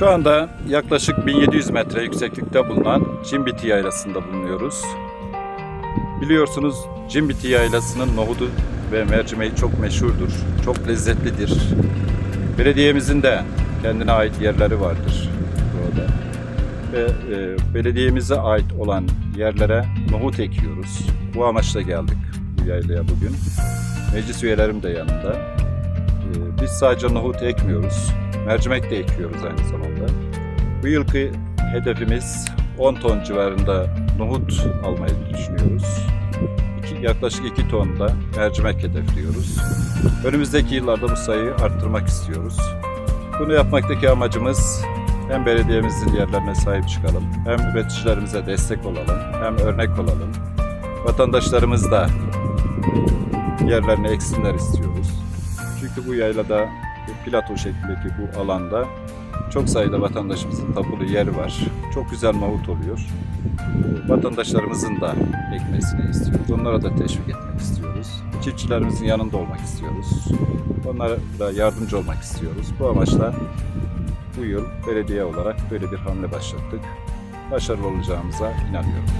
Şu anda yaklaşık 1700 metre yükseklikte bulunan Cimbiti Yaylası'nda bulunuyoruz. Biliyorsunuz Cimbiti Yaylası'nın nohudu ve mercimeği çok meşhurdur, çok lezzetlidir. Belediyemizin de kendine ait yerleri vardır burada. Ve e, belediyemize ait olan yerlere nohut ekiyoruz. Bu amaçla geldik bu yaylaya bugün. Meclis üyelerim de yanında. E, biz sadece nohut ekmiyoruz, mercimek de ekiyoruz aynı zamanda. Bu yılki hedefimiz 10 ton civarında nohut almayı düşünüyoruz. İki, yaklaşık 2 ton da mercimek hedefliyoruz. Önümüzdeki yıllarda bu sayıyı arttırmak istiyoruz. Bunu yapmaktaki amacımız hem belediyemizin yerlerine sahip çıkalım, hem üreticilerimize destek olalım, hem örnek olalım. Vatandaşlarımız da yerlerine eksinler istiyoruz. Çünkü bu yaylada, plato şeklindeki bu alanda çok sayıda vatandaşımızın tapulu yeri var. Çok güzel nohut oluyor. Vatandaşlarımızın da ekmesini istiyoruz. Onlara da teşvik etmek istiyoruz. Çiftçilerimizin yanında olmak istiyoruz. Onlara da yardımcı olmak istiyoruz. Bu amaçla bu yıl belediye olarak böyle bir hamle başlattık. Başarılı olacağımıza inanıyorum.